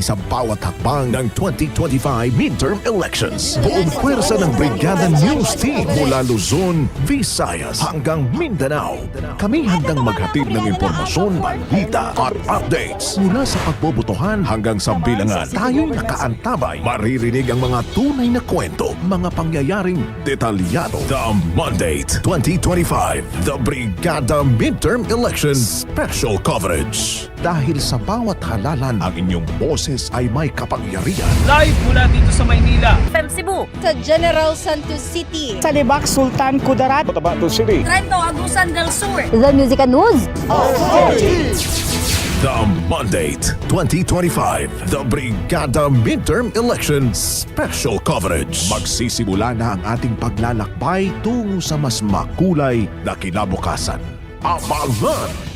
sa bawat hakbang ng 2025 midterm elections. Buong pwersa ng Brigada News Team mula Luzon, Visayas hanggang Mindanao. Kami handang maghatid ng impormasyon, balita at updates mula sa pagbobotohan hanggang sa bilangan. Tayo'y nakaantabay. Maririnig ang mga tunay na kwento, mga pangyayaring detalyado. The Mandate 2025, the Brigada Midterm Elections Special Coverage. Dahil sa bawat halalan, ang inyong boses ay may kapangyarihan. Live mula dito sa Maynila. FM Cebu. sa General Santos City. Sa Libak, Sultan Kudarat. Trento Agusan del Sur. The Music and News. The Mandate 2025, the Brigada Midterm Election Special Coverage. Magsisimula na ang ating paglalakbay tungo sa mas makulay na kinabukasan. Abangan!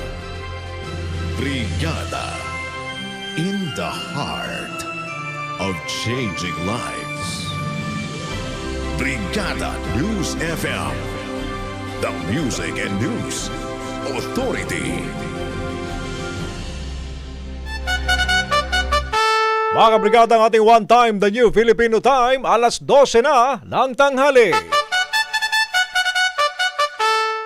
Brigada in the heart of changing lives. Brigada News FM, the music and news authority. Mga kabrigada ang ating one time, the new Filipino time, alas 12 na ng tanghali.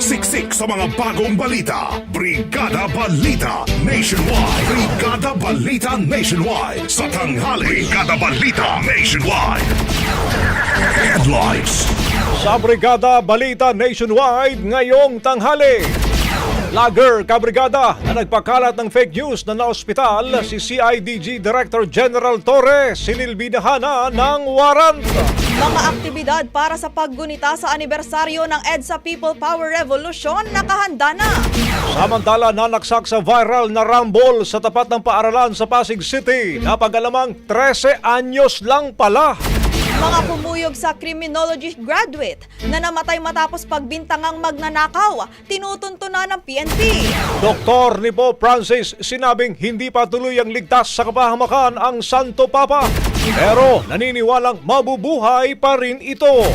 Siksik sa mga bagong balita. Brigada Balita Nationwide. Brigada Balita Nationwide sa tanghali. Brigada Balita Nationwide. Headlines. Sa Brigada Balita Nationwide ngayong tanghali. Lager kabrigada na nagpakalat ng fake news na naospital si CIDG Director General Torres sinilbinahan na ng warrant. Mga aktibidad para sa paggunita sa anibersaryo ng EDSA People Power Revolution nakahanda na. Samantala nanaksak sa viral na rumble sa tapat ng paaralan sa Pasig City na pag-alamang 13 anyos lang pala. Mga pumuyog sa criminology graduate na namatay matapos pagbintangang magnanakaw, tinutuntunan ng PNP. Doktor ni Pope Francis sinabing hindi pa tuloy ang ligtas sa kapahamakan ang Santo Papa. Pero naniniwalang mabubuhay pa rin ito.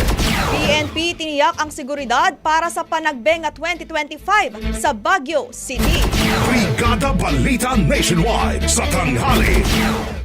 PNP tiniyak ang seguridad para sa Panagbenga 2025 sa Baguio City. Brigada Balita Nationwide sa tanghali.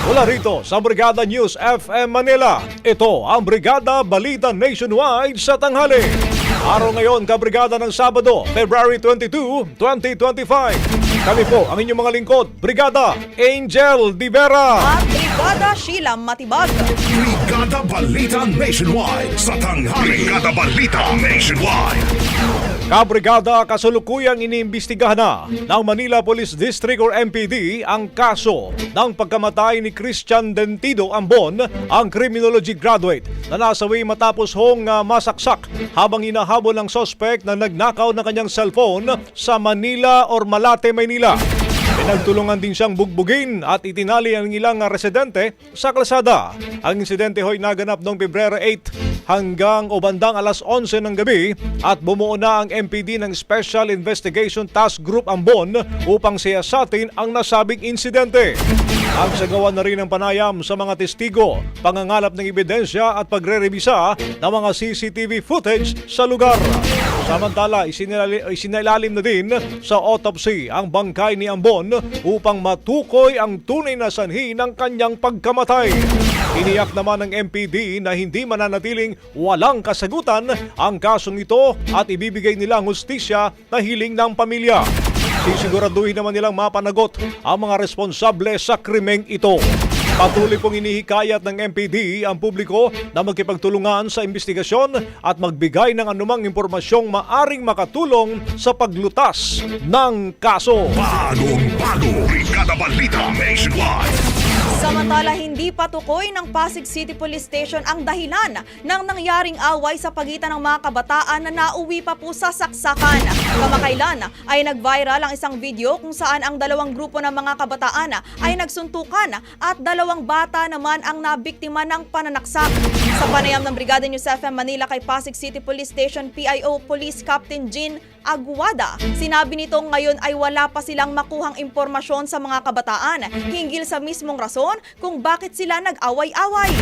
Mula rito sa Brigada News FM Manila, ito ang Brigada Balita Nationwide sa tanghali. Araw ngayon, kabrigada ng Sabado, February 22, 2025. Kami po ang inyong mga lingkod, Brigada Angel Di Vera. At Brigada Sheila Matibag. Brigada Balita Nationwide sa tanghali. Brigada Balita Nationwide. Kabrigada kasalukuyang iniimbestigahan na ng Manila Police District or MPD ang kaso ng pagkamatay ni Christian Dentido Ambon, ang criminology graduate na nasawi matapos hong ah, masaksak habang hinahabol ng sospek na nagnakaw ng kanyang cellphone sa Manila or Malate, Maynila. Pinagtulungan din siyang bugbugin at itinali ang ilang residente sa kalsada. Ang insidente ho'y naganap noong Pebrero 8 hanggang o bandang alas 11 ng gabi at bumuo na ang MPD ng Special Investigation Task Group Ambon upang siyasatin ang nasabing insidente. Nagsagawa na rin ng panayam sa mga testigo, pangangalap ng ebidensya at pagre-revisa ng mga CCTV footage sa lugar. Samantala, isinilali- isinailalim na din sa autopsy ang bangkay ni Ambon upang matukoy ang tunay na sanhi ng kanyang pagkamatay. Iniyak naman ng MPD na hindi mananatiling walang kasagutan ang kasong ito at ibibigay nila ang hustisya na hiling ng pamilya. Sisiguraduhin naman nilang mapanagot ang mga responsable sa krimeng ito. Patuloy pong inihikayat ng MPD ang publiko na magkipagtulungan sa investigasyon at magbigay ng anumang impormasyong maaring makatulong sa paglutas ng kaso. Bagong bago. Brigada Balita Nationwide. Samantala, hindi patukoy ng Pasig City Police Station ang dahilan ng nangyaring away sa pagitan ng mga kabataan na nauwi pa po sa saksakan. Kamakailan ay nag-viral ang isang video kung saan ang dalawang grupo ng mga kabataan ay nagsuntukan at dalawang bata naman ang nabiktima ng pananaksak. Sa panayam ng Brigada News FM Manila kay Pasig City Police Station PIO Police Captain Jean Aguada, sinabi nito ngayon ay wala pa silang makuhang impormasyon sa mga kabataan hinggil sa mismong rason kung bakit sila nag-away-away.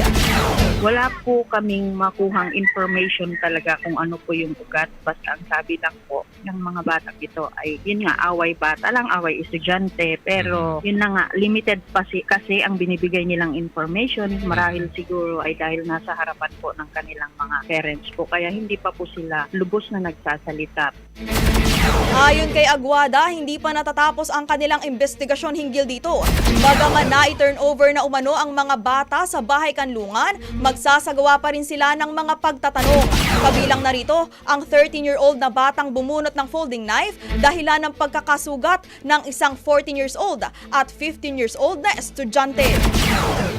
Wala po kaming makuhang information talaga kung ano po yung ugat. Basta ang sabi lang po ng mga bata ito ay yun nga, away bata lang, away estudyante. Pero yun na nga, limited pa si, kasi ang binibigay nilang information. Marahil siguro ay dahil nasa harapan po ng kanilang mga parents po. Kaya hindi pa po sila lubos na nagsasalita. Ayon kay Aguada, hindi pa natatapos ang kanilang investigasyon hinggil dito. Bagaman na i-turn over na umano ang mga bata sa bahay kanlungan, magsasagawa pa rin sila ng mga pagtatanong. Kabilang narito ang 13-year-old na batang bumunot ng folding knife dahilan ng pagkakasugat ng isang 14 years old at 15 years old na estudyante.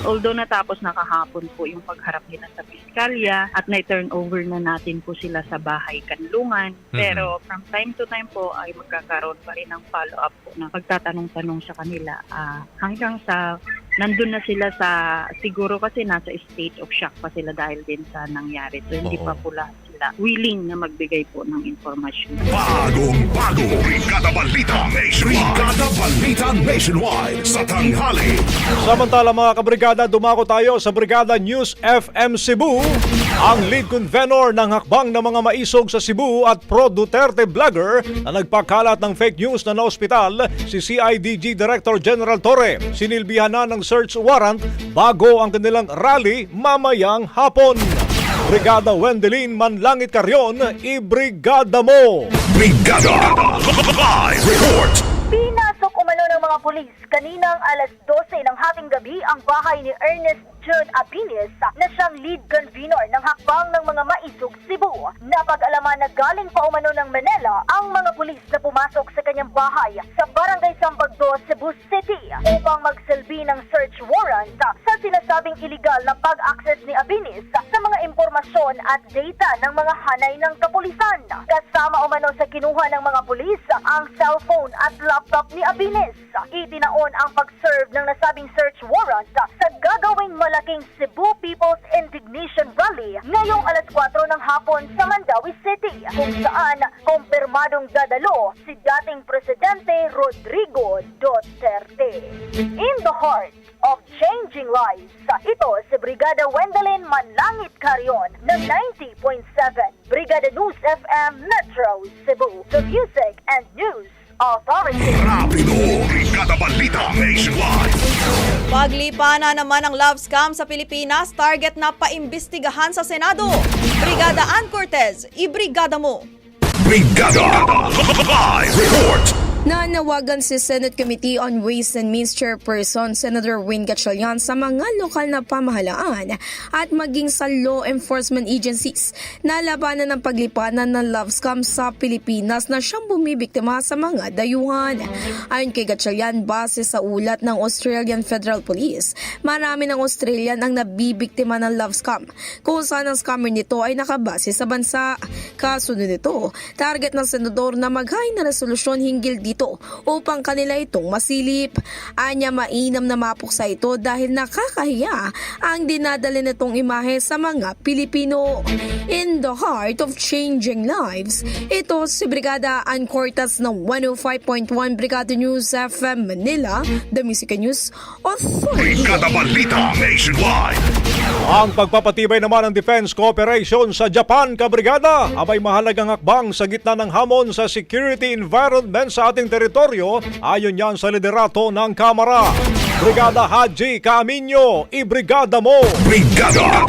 Although natapos na kahapon po yung pagharap nila sa piskalya at na-turn over na natin po sila sa bahay kanlungan. Pero from time to time po ay magkakaroon pa rin ng follow-up po na pagtatanong-tanong sa kanila ah, hanggang sa nandun na sila sa siguro kasi nasa state of shock pa sila dahil din sa nangyari. So hindi Oo. pa pula sila willing na magbigay po ng informasyon. Bagong bago. Brigada Balita Nationwide. Brigada Balita Nationwide sa tanghali. Samantala mga kabrigada, dumako tayo sa Brigada News FM Cebu. Ang lead convenor ng hakbang ng mga maisog sa Cebu at pro-Duterte vlogger na nagpakalat ng fake news na na-ospital, si CIDG Director General Torre. Sinilbihan na ng search warrant bago ang kanilang rally mamayang hapon. Brigada Wendelin Manlangit Carrion, ibrigada mo! Brigada Live Report. Pinasok umano ng mga pulis kaninang alas 12 ng hating gabi ang bahay ni Ernest Jude Apinis na siyang lead convener ng hakbang ng mga maisog Cebu. Napag-alaman na galing pa umano ng Manila ang mga pulis na pumasok sa kanyang bahay sa Barangay Sambagdo, Cebu City upang magsilbi ng search warrant sa sinasabing illegal na pag-access ni Apinis sa mga impormasyon at data ng mga hanay ng kapulisan. Kasama umano sa kinuha ng mga pulis ang cellphone at laptop ni Abinis. Itinaon ang pag-serve ng nasabing search warrant sa gagawing malaking Cebu People's Indignation Rally ngayong alas 4 ng hapon sa Mandawi City kung saan kumpirmadong dadalo si dating Presidente Rodrigo Duterte. In the heart of changing lives, ito si Brigada Wendelin Manlangit Carion ng 90.7 Brigada News FM Metro Cebu. The music and news Authority. Rapido! Brigada Balita Nationwide! Paglipa na naman ang love scam sa Pilipinas, target na paimbestigahan sa Senado. Brigada Ann Cortez, ibrigada mo. Brigada! Live report! Nanawagan si Senate Committee on Ways and Means Chairperson Senator Wayne Gatchalian sa mga lokal na pamahalaan at maging sa law enforcement agencies na labanan ng paglipanan ng love scam sa Pilipinas na siyang bumibiktima sa mga dayuhan. Ayon kay Gatchalian, base sa ulat ng Australian Federal Police, marami ng Australian ang nabibiktima ng love scam kung saan ang scammer nito ay nakabase sa bansa. Kasunod nito, target ng senador na maghain na resolusyon hinggil dito upang kanila itong masilip. Anya mainam na mapuksa ito dahil nakakahiya ang dinadala nitong imahe sa mga Pilipino. In the heart of changing lives, ito si Brigada Ann Cortas ng 105.1 Brigada News FM Manila, The Music News Authority. Brigada Balita Nationwide! Ang pagpapatibay naman ng defense cooperation sa Japan, kabrigada, abay mahalagang hakbang sa gitna ng hamon sa security environment sa ating teritoryo, ayon yan sa liderato ng Kamara. Brigada Haji Caminyo, ibrigada mo! Brigada!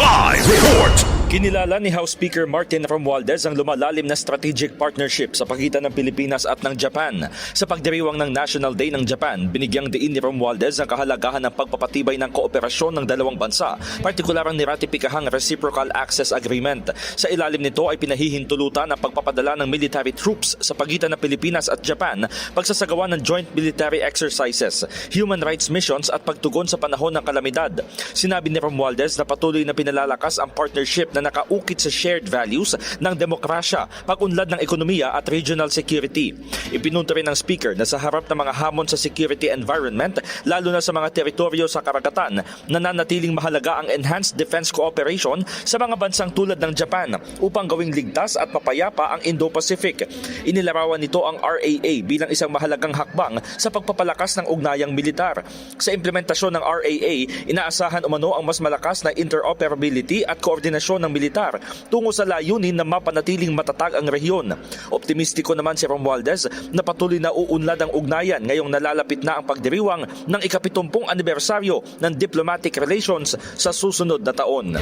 Live report! Kinilala ni House Speaker Martin Romualdez ang lumalalim na strategic partnership sa pagitan ng Pilipinas at ng Japan. Sa pagdiriwang ng National Day ng Japan, binigyang diin ni Romualdez ang kahalagahan ng pagpapatibay ng kooperasyon ng dalawang bansa, partikular ang niratipikahang Reciprocal Access Agreement. Sa ilalim nito ay pinahihintulutan ang pagpapadala ng military troops sa pagitan ng Pilipinas at Japan, pagsasagawa ng joint military exercises, human rights missions at pagtugon sa panahon ng kalamidad. Sinabi ni Romualdez na patuloy na pinalalakas ang partnership na nakaukit sa shared values ng demokrasya, pag-unlad ng ekonomiya at regional security. Ipinunto rin ng speaker na sa harap ng mga hamon sa security environment, lalo na sa mga teritoryo sa karagatan, nananatiling mahalaga ang enhanced defense cooperation sa mga bansang tulad ng Japan upang gawing ligtas at papayapa ang Indo-Pacific. Inilarawan nito ang RAA bilang isang mahalagang hakbang sa pagpapalakas ng ugnayang militar. Sa implementasyon ng RAA, inaasahan umano ang mas malakas na interoperability at koordinasyon ng militar tungo sa layunin na mapanatiling matatag ang rehiyon. Optimistiko naman si Romualdez na patuloy na uunlad ang ugnayan ngayong nalalapit na ang pagdiriwang ng ikapitumpung anibersaryo ng diplomatic relations sa susunod na taon.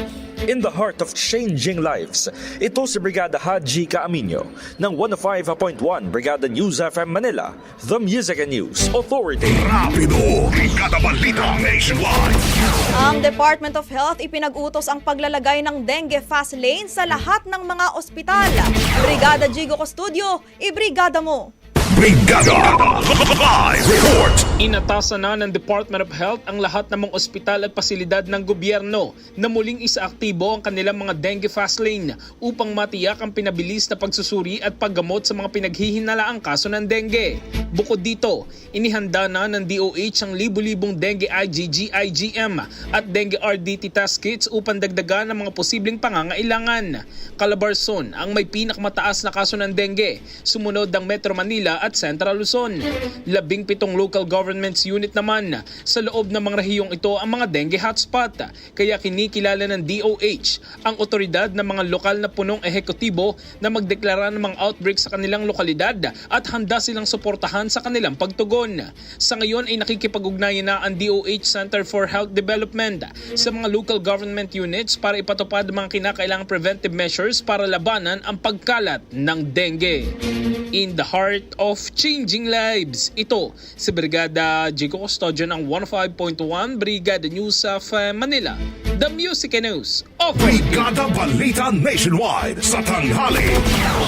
In the heart of changing lives, ito si Brigada Haji Caaminyo ng 105.1 Brigada News FM Manila, The Music and News Authority. Rapido! Brigada Balita Nationwide! Ang Department of Health ipinag-utos ang paglalagay ng dengue fast lane sa lahat ng mga ospital. Brigada Jigo Custodio, ibrigada mo. Brigada! Live report! Inatasan na ng Department of Health ang lahat ng mga ospital at pasilidad ng gobyerno na muling isaaktibo ang kanilang mga dengue fast lane upang matiyak ang pinabilis na pagsusuri at paggamot sa mga pinaghihinalaang kaso ng dengue. Bukod dito, inihanda na ng DOH ang libu-libong dengue IgG, IgM at dengue RDT test kits upang dagdagan ang mga posibleng pangangailangan. Calabarzon ang may pinakamataas na kaso ng dengue, sumunod ng Metro Manila at Central Luzon. Labing pitong local governments unit naman sa loob ng mga rehiyong ito ang mga dengue hotspot. Kaya kinikilala ng DOH ang otoridad ng mga lokal na punong ehekutibo na magdeklara ng mga outbreak sa kanilang lokalidad at handa silang suportahan sa kanilang pagtugon. Sa ngayon ay nakikipag-ugnayan na ang DOH Center for Health Development sa mga local government units para ipatupad mga kinakailangang preventive measures para labanan ang pagkalat ng dengue. In the heart of changing lives, ito si Brigada Jigo Custodio ng 105.1 Brigada News of uh, Manila. The Music and News of Brigada Balita Nationwide sa tanghali.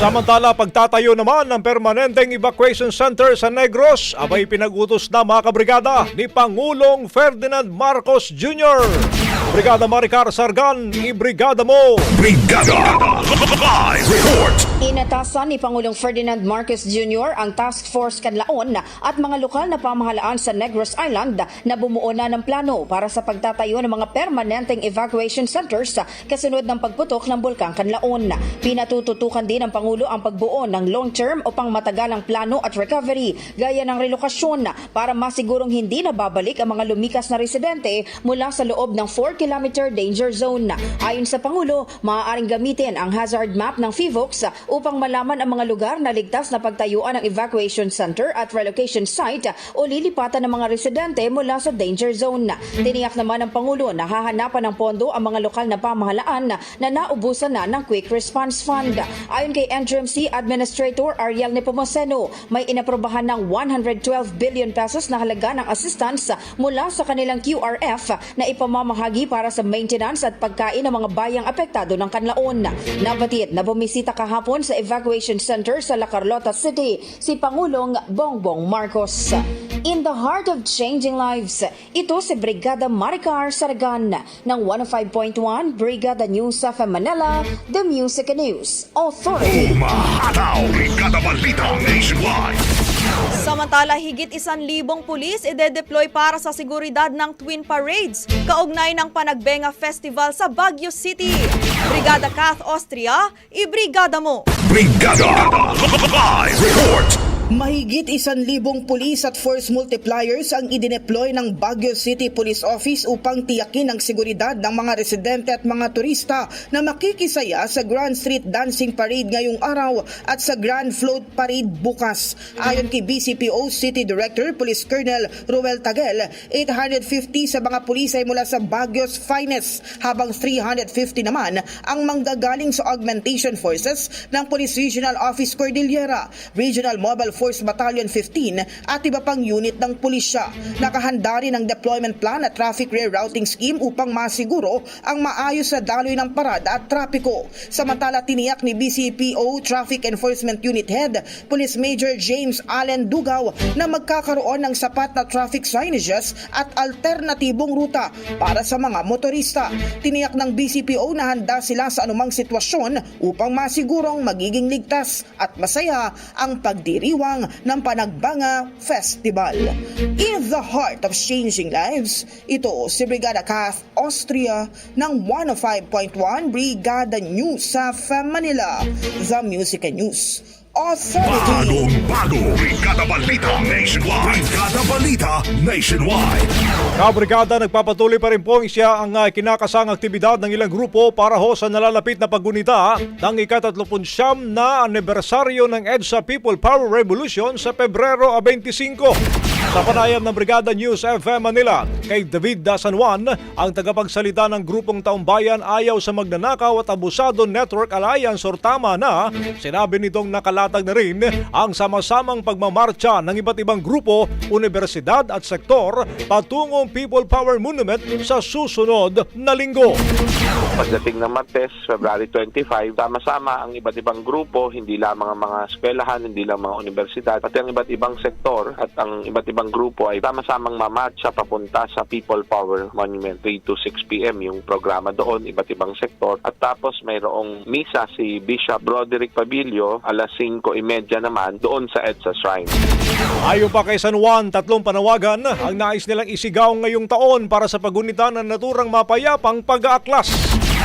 Samantala, pagtatayo naman ng permanenteng evacuation center sa Negros, abay pinag-utos na mga kabrigada ni Pangulong Ferdinand Marcos Jr. Brigada Maricar Sargan, ibrigada mo! Brigada! Live report! Inatasan ni Pangulong Ferdinand Marcos Jr. ang Task Force Kanlaon at mga lokal na pamahalaan sa Negros Island na bumuo na ng plano para sa pagtatayo ng mga permanenteng evacuation centers kasunod ng pagputok ng Bulkang Kanlaon. Pinatututukan din ng Pangulo ang pagbuo ng long-term o pangmatagalang plano at recovery gaya ng relokasyon para masigurong hindi na babalik ang mga lumikas na residente mula sa loob ng 4 4-kilometer danger zone. Ayon sa Pangulo, maaaring gamitin ang hazard map ng FIVOX upang malaman ang mga lugar na ligtas na pagtayuan ng evacuation center at relocation site o lilipatan ng mga residente mula sa danger zone. Tiniyak naman ng Pangulo na hahanapan ng pondo ang mga lokal na pamahalaan na naubusan na ng Quick Response Fund. Ayon kay NDRMC Administrator Ariel Nepomuceno, may inaprobahan ng 112 billion pesos na halaga ng assistance mula sa kanilang QRF na ipamamahagi para sa maintenance at pagkain ng mga bayang apektado ng kanlaon. Nabatid na bumisita kahapon sa evacuation center sa La Carlota City si Pangulong Bongbong Marcos. In the heart of changing lives, ito si Brigada Maricar Saragan ng 105.1 Brigada News of Manila, The Music News Authority. Umahataw! Brigada Balita Nationwide! Samantala, higit isan libong pulis ide-deploy para sa seguridad ng Twin Parades, kaugnay ng Panagbenga Festival sa Baguio City. Brigada Kath Austria, ibrigada mo! Brigada! Live report! Mahigit isan libong pulis at force multipliers ang idineploy ng Baguio City Police Office upang tiyakin ang seguridad ng mga residente at mga turista na makikisaya sa Grand Street Dancing Parade ngayong araw at sa Grand Float Parade bukas. Ayon kay BCPO City Director Police Colonel Ruel Tagel, 850 sa mga pulis ay mula sa Baguio's finest habang 350 naman ang manggagaling sa augmentation forces ng Police Regional Office Cordillera, Regional Mobile Force Battalion 15 at iba pang unit ng pulisya. Nakahanda rin ang deployment plan at traffic rerouting scheme upang masiguro ang maayos na daloy ng parada at trapiko. Samantala tiniyak ni BCPO Traffic Enforcement Unit Head, Police Major James Allen Dugaw na magkakaroon ng sapat na traffic signages at alternatibong ruta para sa mga motorista. Tiniyak ng BCPO na handa sila sa anumang sitwasyon upang masigurong magiging ligtas at masaya ang pagdiriwang ng Panagbanga Festival. In the heart of changing lives, ito si Brigada Kath Austria ng 105.1 Brigada News sa Manila, The Music News Authority. Bagong bago! Brigada Balita Nationwide! Brigada Balita Nationwide! Kabrigada, nagpapatuloy pa rin po siya ang uh, kinakasang aktibidad ng ilang grupo para ho sa nalalapit na paggunita ng ikatatlumpun siyam na anibersaryo ng EDSA People Power Revolution sa Pebrero 25. Sa panayam ng Brigada News FM Manila, kay David Da San Juan, ang tagapagsalita ng grupong taumbayan ayaw sa magnanakaw at abusado Network Alliance or tama na, sinabi nitong nakalatag na rin ang sama-samang pagmamarcha ng iba't ibang grupo, universidad at sektor patungong People Power Monument sa susunod na linggo. Pagdating ng Martes, February 25, sama-sama ang iba't ibang grupo, hindi lamang ang mga eskwelahan, hindi lang mga universidad, pati ang iba't ibang sektor at ang iba't ibang grupo ay sama-samang mamarcha papunta sa People Power Monument 3 to 6 p.m. yung programa doon, iba't ibang sektor. At tapos mayroong misa si Bishop Broderick Pabilio, alas 5.30 naman, doon sa EDSA Shrine. Ayon pa kay San Juan, tatlong panawagan ang nais nilang isigaw ngayong taon para sa pagunita ng naturang mapayapang pag-aaklas.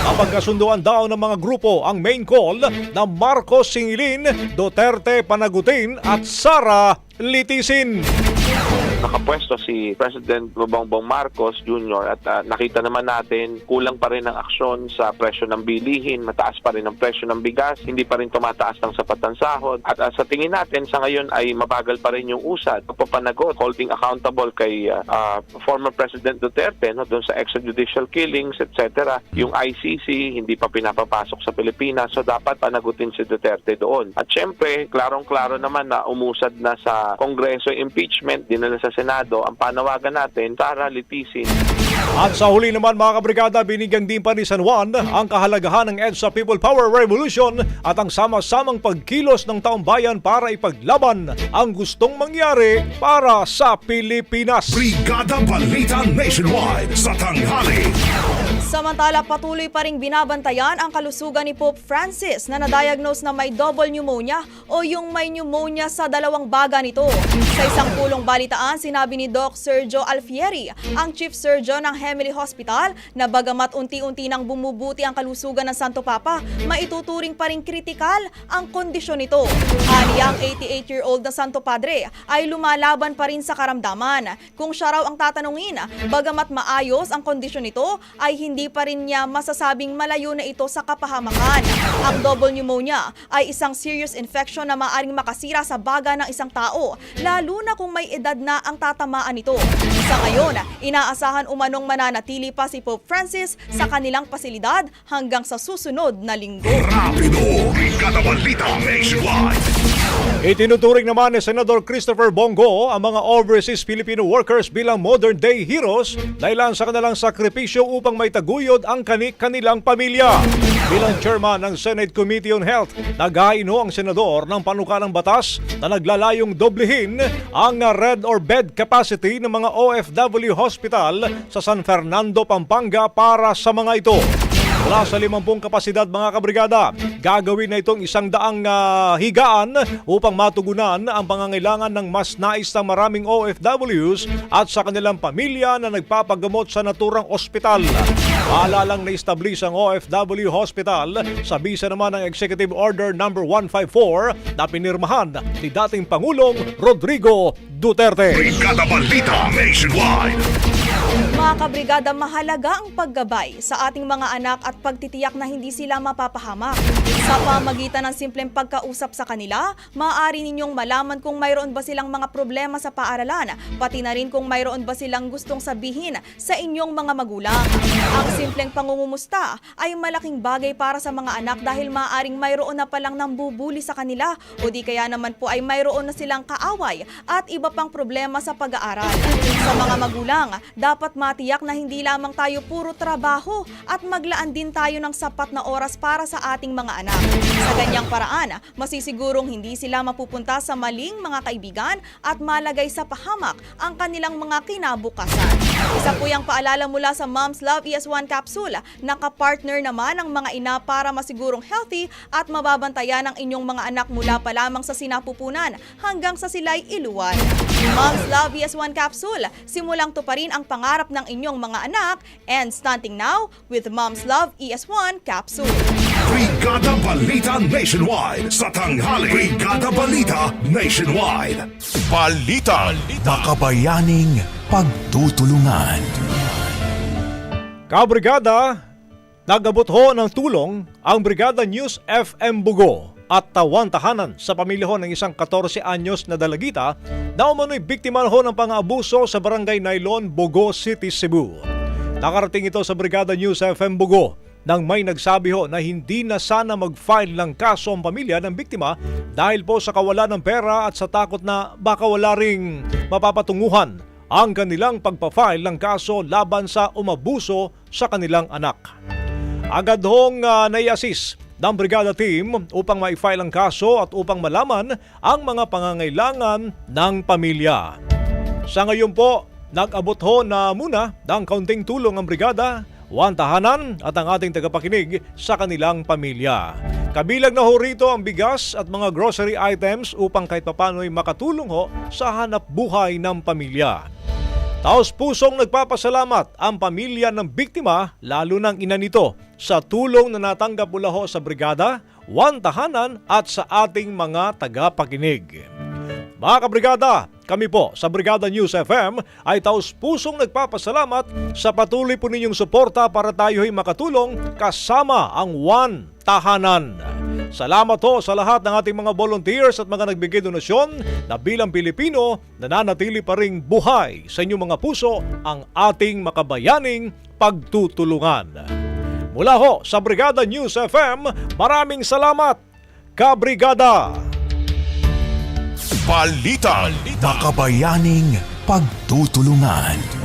Kapag kasunduan daw ng mga grupo ang main call na Marcos Singilin, Duterte Panagutin at Sara Litisin. Yeah. Nakapwesto si President Bongbong Marcos Jr. at ah, nakita naman natin kulang pa rin ang aksyon sa presyo ng bilihin, mataas pa rin ang presyo ng bigas, hindi pa rin tumataas ng sapat ng sahod. At ah, sa tingin natin sa ngayon ay mabagal pa rin yung usad, pagpapanagot, holding accountable kay ah, ah, former President Duterte no, doon sa extrajudicial killings, etc. Yung ICC hindi pa pinapapasok sa Pilipinas, so dapat panagutin si Duterte doon. At syempre, klarong-klaro naman na umusad na sa Kongreso impeachment, dinala sa Senado, ang panawagan natin, Sara litisin At sa huli naman mga kabrigada, binigyan din pa ni San Juan ang kahalagahan ng EDSA People Power Revolution at ang sama-samang pagkilos ng taong bayan para ipaglaban ang gustong mangyari para sa Pilipinas. Brigada Balita Nationwide sa tanghali. Samantala, patuloy pa ring binabantayan ang kalusugan ni Pope Francis na na-diagnose na may double pneumonia o yung may pneumonia sa dalawang baga nito. Sa isang pulong balitaan, sinabi ni Doc Sergio Alfieri, ang Chief Surgeon ng Hemily Hospital, na bagamat unti-unti nang bumubuti ang kalusugan ng Santo Papa, maituturing pa rin kritikal ang kondisyon nito. Ani ang 88-year-old na Santo Padre ay lumalaban pa rin sa karamdaman. Kung siya raw ang tatanungin, bagamat maayos ang kondisyon nito, ay hindi pa rin niya masasabing malayo na ito sa kapahamakan. Ang double pneumonia ay isang serious infection na maaring makasira sa baga ng isang tao, lalo na kung may edad na ang tatamaan nito. Sa ngayon, inaasahan umanong mananatili pa si Pope Francis sa kanilang pasilidad hanggang sa susunod na linggo. Rapido. Itinuturing naman ni Senador Christopher Bongo ang mga overseas Filipino workers bilang modern day heroes dahil sa kanilang sakripisyo upang may taguyod ang kani kanilang pamilya. Bilang chairman ng Senate Committee on Health, naghaino ang senador ng panukalang batas na naglalayong doblehin ang red or bed capacity ng mga OFW hospital sa San Fernando, Pampanga para sa mga ito. Mula sa 50 kapasidad mga kabrigada, gagawin na itong isang daang ah, higaan upang matugunan ang pangangailangan ng mas nais ng maraming OFWs at sa kanilang pamilya na nagpapagamot sa naturang ospital. Paalalang na-establish ang OFW Hospital sa bisa naman ng Executive Order No. 154 na pinirmahan ni dating Pangulong Rodrigo Duterte. Brigada Balita Nationwide. Mga kabrigada, mahalaga ang paggabay sa ating mga anak at pagtitiyak na hindi sila mapapahamak. Sa pamagitan ng simpleng pagkausap sa kanila, maaari ninyong malaman kung mayroon ba silang mga problema sa paaralan, pati na rin kung mayroon ba silang gustong sabihin sa inyong mga magulang. Ang simpleng pangungumusta ay malaking bagay para sa mga anak dahil maaaring mayroon na palang nambubuli sa kanila o di kaya naman po ay mayroon na silang kaaway at iba pang problema sa pag-aaral. Sa mga magulang, dapat matiyak na hindi lamang tayo puro trabaho at maglaan din tayo ng sapat na oras para sa ating mga anak. Sa ganyang paraan, masisigurong hindi sila mapupunta sa maling mga kaibigan at malagay sa pahamak ang kanilang mga kinabukasan. Isa po yung paalala mula sa Mom's Love ES1 capsule. Nakapartner naman ang mga ina para masigurong healthy at mababantayan ang inyong mga anak mula pa lamang sa sinapupunan hanggang sa sila'y iluwan. Mom's Love ES1 capsule, simulang tuparin ang pangarap ng inyong mga anak and stunting now with Mom's Love ES1 capsule. Brigada Balita Nationwide sa tanghali. Brigada Balita Nationwide. Balita. Makabayaning pagtutulungan. Kabrigada, nagabot ho ng tulong ang Brigada News FM Bugo at tawan tahanan sa pamilya ho ng isang 14 anyos na dalagita na umano'y biktima ho ng pang-abuso sa barangay Nailon, Bugo City, Cebu. Nakarating ito sa Brigada News FM Bugo nang may nagsabi ho na hindi na sana mag-file ng kaso ang pamilya ng biktima dahil po sa kawalan ng pera at sa takot na baka wala ring mapapatunguhan ang kanilang pagpa-file ng kaso laban sa umabuso sa kanilang anak. Agad hong uh, nai-assist ng brigada team upang ma-file ang kaso at upang malaman ang mga pangangailangan ng pamilya. Sa ngayon po, nag-abot ho na muna ng kaunting tulong ang brigada, one tahanan at ang ating tagapakinig sa kanilang pamilya. Kabilang na ho rito ang bigas at mga grocery items upang kahit papano'y makatulong ho sa hanap buhay ng pamilya. Taos pusong nagpapasalamat ang pamilya ng biktima lalo ng ina nito sa tulong na natanggap mula ho sa brigada, one tahanan at sa ating mga tagapakinig. Mga kabrigada, kami po sa Brigada News FM ay taos pusong nagpapasalamat sa patuloy po ninyong suporta para tayo'y makatulong kasama ang One Tahanan. Salamat ho sa lahat ng ating mga volunteers at mga nagbigay donasyon na bilang Pilipino nananatili pa ring buhay sa inyong mga puso ang ating makabayaning pagtutulungan. Mula ho sa Brigada News FM, maraming salamat, Kabrigada! Balita. Makabayaning pagtutulungan.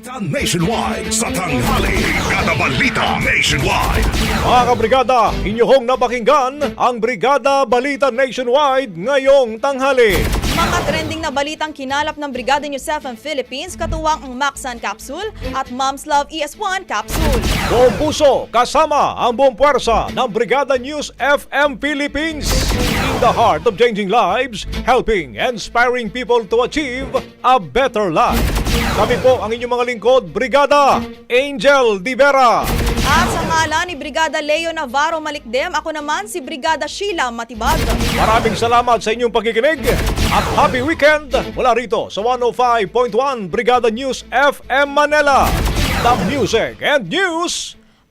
Nationwide sa tanghali. Brigada Balita Nationwide. Mga kabrigada, inyong napakinggan ang Brigada Balita Nationwide ngayong tanghali. Mga trending na balitang kinalap ng Brigada News FM Philippines katuwang ang Maxan Capsule at Mom's Love ES1 Capsule. Buong puso kasama ang buong puwersa ng Brigada News FM Philippines. In the heart of changing lives, helping and inspiring people to achieve a better life. Kami po ang inyong mga lingkod, Brigada Angel Di Vera. At sa ngala ni Brigada Leo Navarro Malikdem, ako naman si Brigada Sheila Matibag. Maraming salamat sa inyong pagkikinig at happy weekend mula rito sa 105.1 Brigada News FM Manila. The Music and News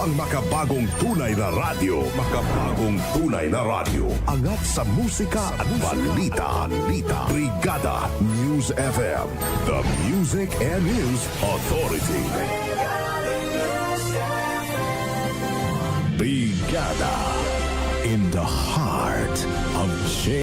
Ang makabagong tunay na radyo. Makabagong tunay na radyo. Angat sa musika at balita. balita. Brigada News FM. The Music and News Authority. Brigada in the heart of change.